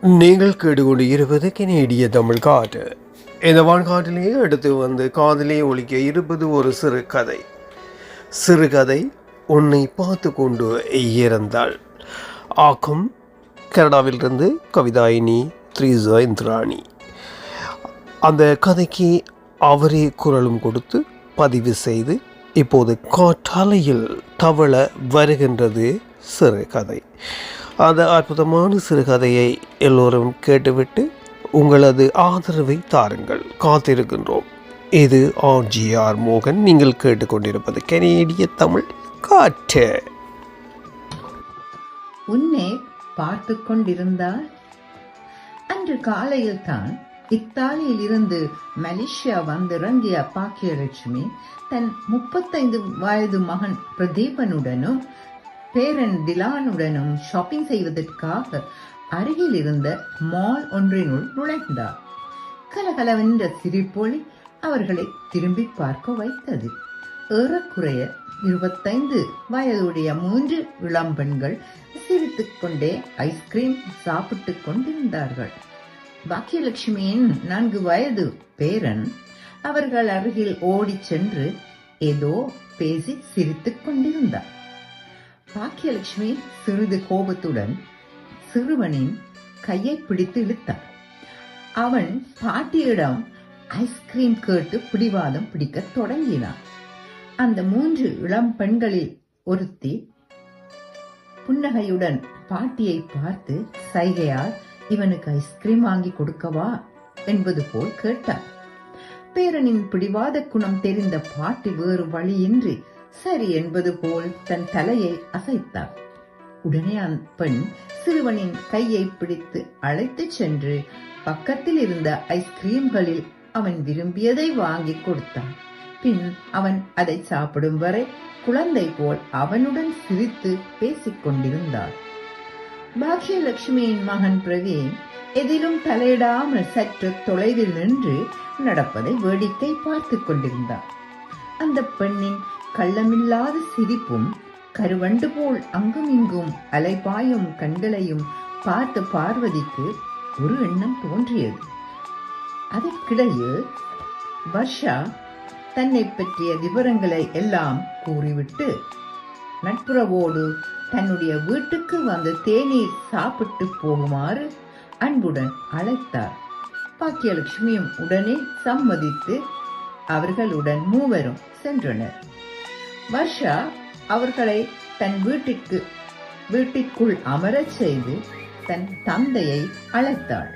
நீங்கள் கேட்டுக்கொண்டு இருப்பது கெனேடிய தமிழ் காட்டு இந்த வான்காட்டிலேயே எடுத்து வந்து காதலே ஒழிக்க இருப்பது ஒரு சிறு கதை. சிறுகதை உன்னை பார்த்து கொண்டு இறந்தாள். ஆக்கம் கனடாவிலிருந்து கவிதாயினி த்ரீசா இந்திராணி. அந்த கதைக்கு அவரே குரலும் கொடுத்து பதிவு செய்து இப்போது காற்றாலையில் தவள வருகின்றது சிறுகதை அந்த அற்புதமான சிறுகதையை எல்லோரும் கேட்டுவிட்டு உங்களது ஆதரவை தாருங்கள். காத்திருக்கின்றோம். இது ஆர்ஜிஆர் மோகன். நீங்கள் கேட்டுக்கொண்டிருப்பது கனேடிய தமிழ் காற்று. உன்னை பார்த்து கொண்டிருந்தால் அன்று காலையில் தான் இத்தாலியில் இருந்து மலேசியா வந்திறங்கிய பாக்கியலட்சுமி தன் முப்பத்தைந்து வயது மகன் பிரதீபனுடனும் பேரன் டிலானுடனும் ஷாப்பிங் செய்வதற்காக அருகில் இருந்த மால் ஒன்றினுள் நுழைந்தார். கலகலவென்ற சிரிப்பொழி அவர்களை திரும்பி பார்க்க வைத்தது. ஏறக்குறைய இருபத்தைந்து வயதுடைய மூன்று இளம்பெண்கள் சிரித்துக் கொண்டே ஐஸ்கிரீம் சாப்பிட்டுக் கொண்டிருந்தார்கள். பாக்கியலட்சுமியின் நான்கு வயது பேரன் அவர்கள் அருகில் ஓடிச் சென்று ஏதோ பேசி சிரித்துக் கொண்டிருந்தார். பாக்கியலட்சுமி சிறிது கோபத்துடன் சிறுவனின் கையை பிடித்து இழுத்தார் அவன் பாட்டியிடம் ஐஸ்கிரீம் கேட்டு பிடிவாதம் பிடிக்க தொடங்கினான். அந்த மூன்று இளம் பெண்களில் ஒருத்தி புன்னகையுடன் பாட்டியை பார்த்து சைகையால் இவனுக்கு ஐஸ்கிரீம் வாங்கி கொடுக்கவா? என்பது போல் கேட்டார் பேரனின் பிடிவாத குணம் தெரிந்த பாட்டி வேறு வழியின்றி சரி என்பது போல் தன் தலையை அசைத்தார் உடனே அந்த பெண் சிறுவனின் கையை பிடித்து அழைத்துச் சென்று பக்கத்தில் இருந்த ஐஸ்கிரீம்களில் அவன் விரும்பியதை வாங்கி கொடுத்தான். பின் அவன் அதை சாப்பிடும் வரை குழந்தை போல் அவனுடன் சிரித்து பேசிக் கொண்டிருந்தார் பாக்யலட்சுமியின் மகன் பிரவீன் எதிலும் தலையிடாமல் சற்று தொலைவில் நின்று நடப்பதை வேடிக்கை பார்த்து கொண்டிருந்தார் அந்த பெண்ணின் கள்ளமில்லாத சிரிப்பும் கருவண்டு போல் அங்கும் இங்கும் அலைபாயும் கண்களையும் பார்த்த பார்வதிக்கு ஒரு எண்ணம் தோன்றியது. அதற்கிடையே வர்ஷா தன்னை பற்றிய விவரங்களை எல்லாம் கூறிவிட்டு நட்புறவோடு தன்னுடைய வீட்டுக்கு வந்து தேநீர் சாப்பிட்டு போகுமாறு அன்புடன் அழைத்தார். பாக்கியலட்சுமியும் உடனே சம்மதித்து அவர்களுடன் மூவரும் சென்றனர். வர்ஷா அவர்களை தன் வீட்டிற்கு வீட்டிற்குள் அமரச் செய்து தன் தந்தையை அழைத்தாள்.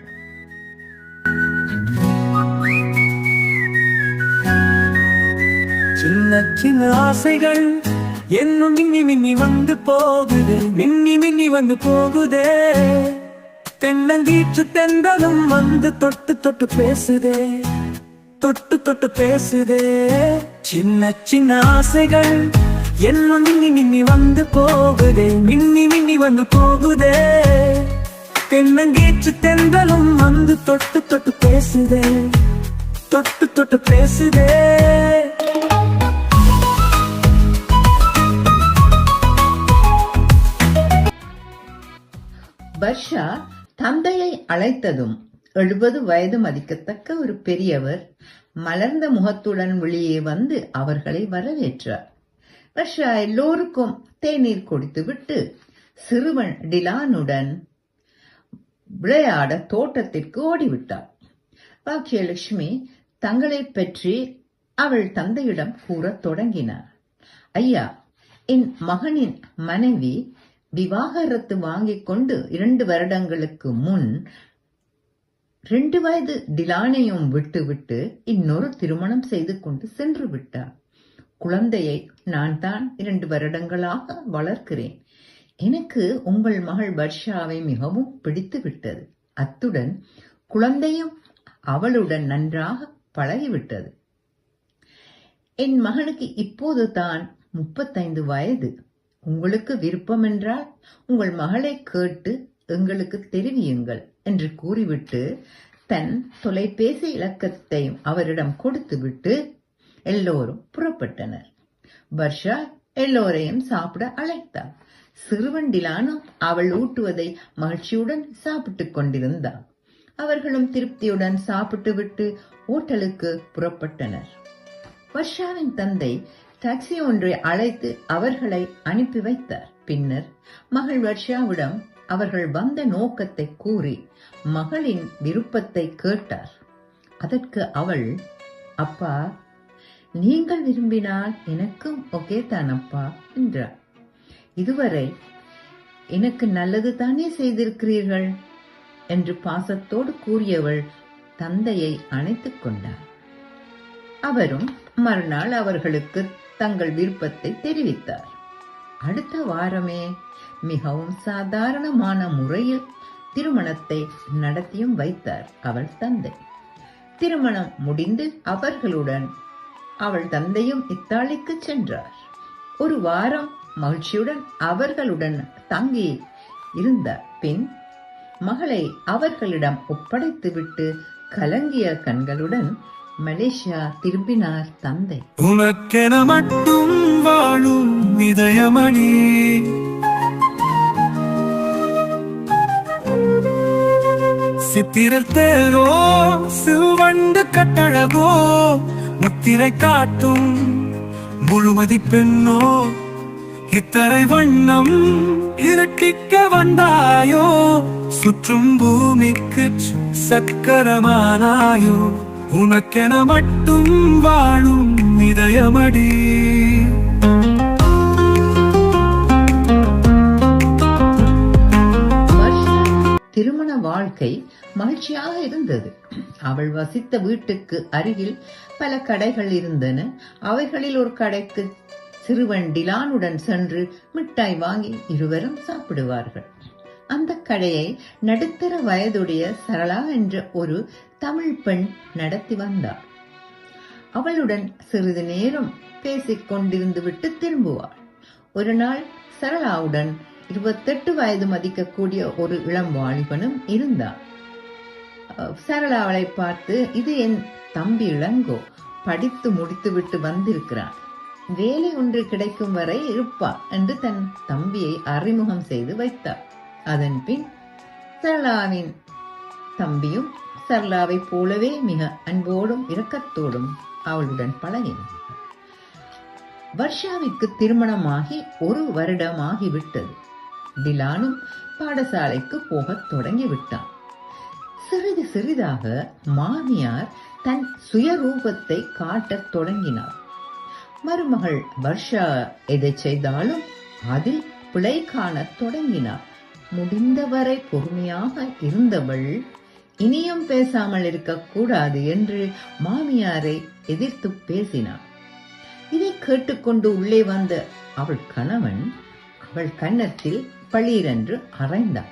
சின்ன சின்ன ஆசைகள் என்னும் மின்னி மின்னி வந்து போகுது மின்னி மின்னி வந்து போகுதே. தென்னங்கீற்று தென்றலும் வந்து தொட்டு தொட்டு பேசுதே தொட்டு தொட்டு பேசுதே. சின்ன சின்ன ஆசைகள் என்னும் மின்னி மின்னி வந்து போகுதே. மின்னி மின்னி வந்து போகுதே. தென்னங்கேற்று தென்றலும் வந்து தொட்டு தொட்டு பேசுதே. தொட்டு தொட்டு பேசுதே. வர்ஷா தந்தையை அழைத்ததும் எழுபது வயது மதிக்கத்தக்க ஒரு பெரியவர். மலர்ந்த முகத்துடன் வெளியே வந்து அவர்களை வரவேற்றார். ரஷ்யா எல்லோருக்கும் தேநீர் கொடுத்துவிட்டு சிறுவன் டிலானுடன் விளையாட தோட்டத்திற்கு ஓடிவிட்டார். பாக்கியலட்சுமி தங்களை பற்றி அவள் தந்தையிடம் கூறத் தொடங்கினார். ஐயா என் மகனின் மனைவி விவாகரத்து வாங்கிக் கொண்டு இரண்டு வருடங்களுக்கு முன் ரெண்டு வயது டிலானையும் விட்டுவிட்டு இன்னொரு திருமணம் செய்து கொண்டு சென்று விட்டார். குழந்தையை நான் தான் இரண்டு வருடங்களாக வளர்க்கிறேன். எனக்கு உங்கள் மகள் வர்ஷாவை மிகவும் பிடித்து விட்டது. அத்துடன் குழந்தையும் அவளுடன் நன்றாக பழகிவிட்டது. என் மகனுக்கு இப்போது தான் முப்பத்தைந்து வயது. உங்களுக்கு விருப்பம் என்றால் உங்கள் மகளை கேட்டு எங்களுக்கு தெரிவியுங்கள் என்று கூறிவிட்டு தன் தொலைபேசி இலக்கத்தையும் அவரிடம் கொடுத்துவிட்டு எல்லோரும் புறப்பட்டனர். வர்ஷா எல்லோரையும் சாப்பிட அழைத்தாள். சிறுவண்டிலானும் அவள் ஊட்டுவதை மகிழ்ச்சியுடன் சாப்பிட்டுக் கொண்டிருந்தாள். அவர்களும் திருப்தியுடன் சாப்பிட்டுவிட்டு ஓட்டலுக்கு புறப்பட்டனர். வர்ஷாவின் தந்தை டாக்ஸி ஒன்றை அழைத்து அவர்களை அனுப்பி வைத்தார். பின்னர் மகள் வர்ஷாவிடம் அவர்கள் வந்த நோக்கத்தை கூறி மகளின் விருப்பத்தை கேட்டார். அதற்கு அவள் அப்பா நீங்கள் விரும்பினால் எனக்கும் ஒகே தானப்பா என்றார் இதுவரை எனக்கு நல்லது தானே செய்திருக்கிறீர்கள்? என்று பாசத்தோடு கூறியவள் தந்தையை அணைத்துக் கொண்டார் அவரும் மறுநாள் அவர்களுக்கு தங்கள் விருப்பத்தை தெரிவித்தார். அடுத்த வாரமே. மிகவும் சாதாரணமான முறையில் திருமணத்தை நடத்தியும் வைத்தார் அவள் தந்தை. திருமணம் முடிந்து அவர்களுடன் அவள் தந்தையும் இத்தாலிக்கு சென்றார். ஒரு வாரம் மகிழ்ச்சியுடன் அவர்களுடன் தங்கி இருந்தார் பின் மகளை அவர்களிடம் ஒப்படைத்துவிட்டு கலங்கிய கண்களுடன் மலேசியா திரும்பினார் தந்தை. உனக்கென மட்டும் வாழும் இதயமணி. சித்திரத்தேரோ சிவண்டு கட்டழகோ முத்திரை காட்டும் முழுமதி பெண்ணோ இத்தரை வண்ணம் இருட்டிக்க வந்தாயோ சுற்றும் பூமிக்கு சக்கரமானாயோ. உனக்கென மட்டும் வாழும் இதயமடி. திருமண வாழ்க்கை மகிழ்ச்சியாக இருந்தது. அவள் வசித்த வீட்டுக்கு அருகில் பல கடைகள் இருந்தன. அவைகளில் ஒரு கடைக்கு சிறுவன் டிலானுடன் சென்று மிட்டாய் வாங்கி இருவரும் சாப்பிடுவார்கள். அந்த கடையை நடுத்தர வயதுடைய சரளா என்ற ஒரு தமிழ் பெண் நடத்தி வந்தாள். அவளுடன் சிறிது நேரம் பேசிக் கொண்டிருந்து விட்டு திரும்புவாள். ஒரு நாள் சரளாவுடன் இருபத்தெட்டு வயது மதிக்கக்கூடிய ஒரு இளம் வாலிபனும் இருந்தான். சரளாவளை சரளா அவளை பார்த்து இது என் தம்பி இளங்கோ. படித்து முடித்துவிட்டு வந்திருக்கிறான். வேலை ஒன்று கிடைக்கும் வரை இருப்பா என்று தன் தம்பியை அறிமுகம் செய்து வைத்தார் அதன் பின் சரளாவின் தம்பியும் சரளாவைப் போலவே மிக அன்போடும் இரக்கத்தோடும் அவளுடன் பழகினான் வர்ஷாவிற்கு திருமணமாகி ஒரு வருடமாகிவிட்டது. திலானும் பாடசாலைக்கு போகத் தொடங்கிவிட்டான். சிறிது சிறிதாக மாமியார் தன் சுயரூபத்தை காட்டத் தொடங்கினார். மருமகள் வர்ஷா எதை செய்தாலும் அதில் பிழை காணத் தொடங்கினார். முடிந்தவரை பொறுமையாக இருந்தவள் இனியும் பேசாமல் இருக்கக்கூடாது என்று மாமியாரை எதிர்த்து பேசினாள். இதை கேட்டுக்கொண்டு உள்ளே வந்த அவள் கணவன் அவள் கன்னத்தில் பளீரென்று அறைந்தான்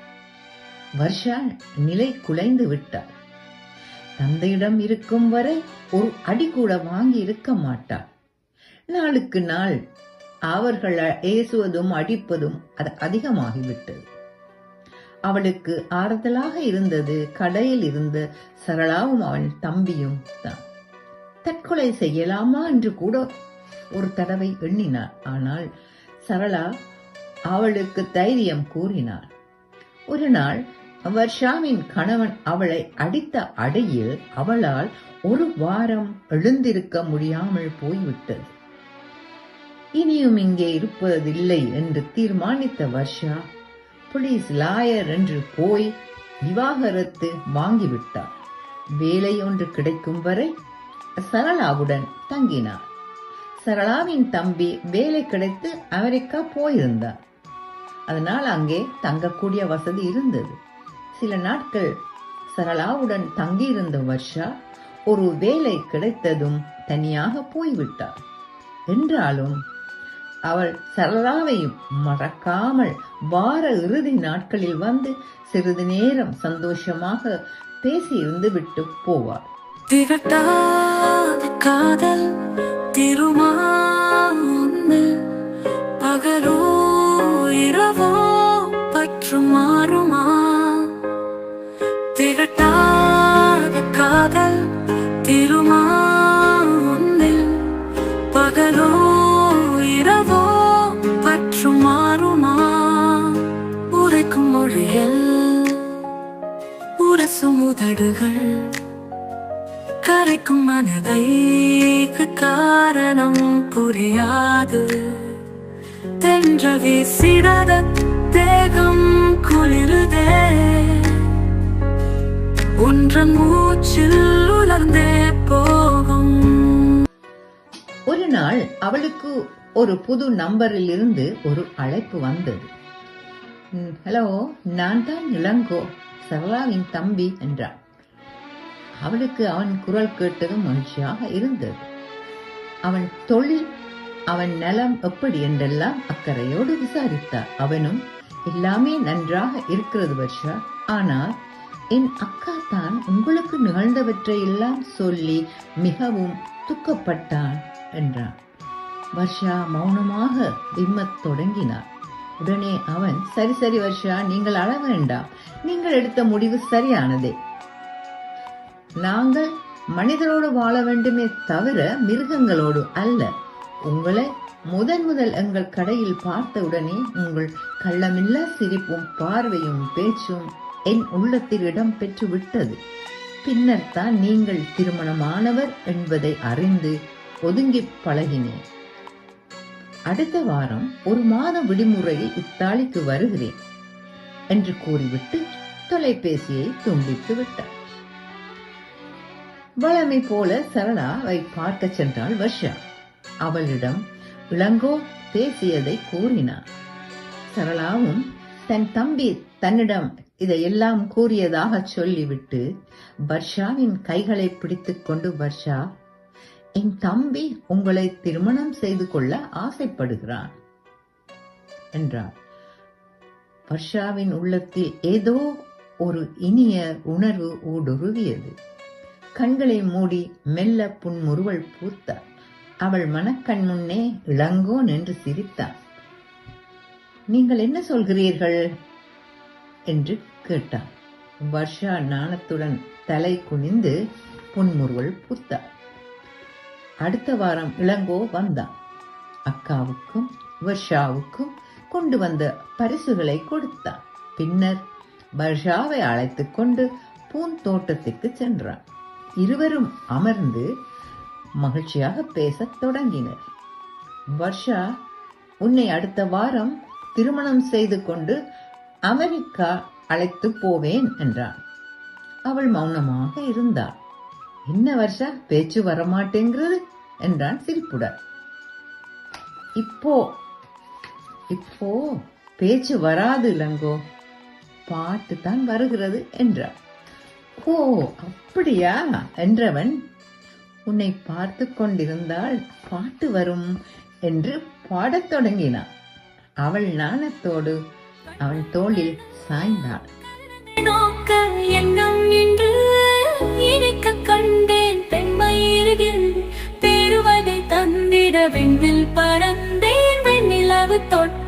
வர்ஷா நிலை குலைந்து விட்டார் தந்தையிடம் இருக்கும் வரை ஒரு அடி கூட வாங்கி இருக்க மாட்டார் நாளுக்கு நாள் அவர்கள் ஏசுவதும் அடிப்பதும் அது அதிகமாகிவிட்டது. அவளுக்கு ஆறுதலாக இருந்தது கடையில் இருந்த சரளாவும் அவள் தம்பியும் தான். தற்கொலை செய்யலாமா என்று கூட ஒரு தடவை எண்ணினார் ஆனால் சரளா அவளுக்கு தைரியம் கூறினார் ஒரு நாள் வர்ஷாவின் கணவன் அவளை அடித்த அடையில் அவளால் ஒரு வாரம் எழுந்திருக்க முடியாமல் போய்விட்டது. இனியும் இங்கே இருப்பதில்லை என்று தீர்மானித்த வர்ஷா போலீஸ் லாயர் என்று போய் விவாகரத்து வாங்கிவிட்டார். வேலை ஒன்று கிடைக்கும் வரை சரளாவுடன் தங்கினார். சரளாவின் தம்பி வேலை கிடைத்து அமெரிக்கா போயிருந்தார். அதனால் அங்கே தங்கக்கூடிய வசதி இருந்தது. சில நாட்கள் சரளாவுடன் தங்கியிருந்த வர்ஷா ஒரு வேலை கிடைத்ததும் தனியாக போய்விட்டார். என்றாலும் அவள் சரளாவையும் மறக்காமல் வார இறுதி நாட்களில் வந்து சிறிது நேரம் சந்தோஷமாக பேசியிருந்து விட்டு போவார் காதல் திருமா பகலோ இரவோ பற்று தடுகள் கரைக்கும் மனதை காரணம் புரியாது. தென்ற வீசிடாத தேகம் குளிருதே. ஒன்றன் மூச்சில் உலர்ந்தே போகும். ஒரு நாள் அவளுக்கு ஒரு புது நம்பரில் இருந்து ஒரு அழைப்பு வந்தது. ஹலோ நான் தான் இளங்கோ. சரளாவின் தம்பி என்றான் அவளுக்கு அவன் குரல் கேட்டதும் மகிழ்ச்சியாக இருந்தது. அவன் தொழில் அவன் நலம் எப்படி என்றெல்லாம் அக்கறையோடு விசாரித்தார் அவனும் எல்லாமே நன்றாக இருக்கிறது வர்ஷா ஆனால் என் அக்கா தான் உங்களுக்கு நிகழ்ந்தவற்றை எல்லாம் சொல்லி மிகவும் துக்கப்பட்டான் என்றான். வர்ஷா மௌனமாக விம்மத் தொடங்கினார் உடனே அவன் சரி சரி வர்ஷா நீங்கள் அழ வேண்டாம். நீங்கள் எடுத்த முடிவு சரியானதே. நாங்கள் மனிதரோடு வாழ வேண்டுமே தவிர மிருகங்களோடு அல்ல. உங்களை முதன் முதல் எங்கள் கடையில் பார்த்தவுடனே உங்கள் கள்ளமில்லா சிரிப்பும் பார்வையும் பேச்சும் என் உள்ளத்தில் இடம் பெற்று விட்டது. பின்னர் தான் நீங்கள் திருமணமானவர் என்பதை அறிந்து ஒதுங்கி பழகினேன். அடுத்த வாரம் ஒரு மாத விடுமுறையில் இத்தாலிக்கு வருகிறேன். என்று கூறிவிட்டு தொலைபேசியை துண்டித்து விட்டார். வழமை போல சரளாவை பார்க்க சென்றாள் வர்ஷா. அவளிடம் இளங்கோ பேசியதை கூறினார். சரளாவும் தன் தம்பி தன்னிடம் இதையெல்லாம் கூறியதாக சொல்லிவிட்டு வர்ஷாவின் கைகளை பிடித்துக் கொண்டு வர்ஷா என் தம்பி உங்களை திருமணம் செய்து கொள்ள ஆசைப்படுகிறான் என்றார். வர்ஷாவின் உள்ளத்தில் ஏதோ ஒரு இனிய உணர்வு ஊடுருவியது. கண்களை மூடி மெல்ல புன்முறுவல் பூத்தார். அவள் மனக்கண் முன்னே இளங்கோ நின்று சிரித்தான் நீங்கள் என்ன சொல்கிறீர்கள்? என்று கேட்டான் வர்ஷா நாணத்துடன் தலை குனிந்து புன்முறுவல் பூத்தார். அடுத்த வாரம் இளங்கோ வந்தான். அக்காவுக்கும் வர்ஷாவுக்கும் கொண்டு வந்த பரிசுகளை கொடுத்தான் பின்னர் வர்ஷாவை அழைத்து கொண்டு பூந்தோட்டத்துக்கு சென்றான் இருவரும் அமர்ந்து மகிழ்ச்சியாக பேசத் தொடங்கினர். வர்ஷா உன்னை அடுத்த வாரம் திருமணம் செய்து கொண்டு அமெரிக்கா அழைத்து போவேன் என்றான். அவள் மௌனமாக இருந்தாள். என்ன வருஷா பேச்சு வரமாட்டேங்கிறது? என்றான் சிரிப்புடன். இப்போ இப்போ பேச்சு வராது இளங்கோ. பாட்டு தான் வருகிறது என்றார் ஓ அப்படியா? என்றவன் உன்னை பார்த்து கொண்டிருந்தால் பாட்டு வரும் என்று பாடத் தொடங்கினான். அவள் நாணத்தோடு அவன் தோளில் சாய்ந்தாள் நோக்க எண்ணம் என்று இணைக்க கண்டேன் பெண்மை இருகில் பெறுவதை தந்திட விண்ணில் பறந்தேன் வெண்ணிலவு தொட்ட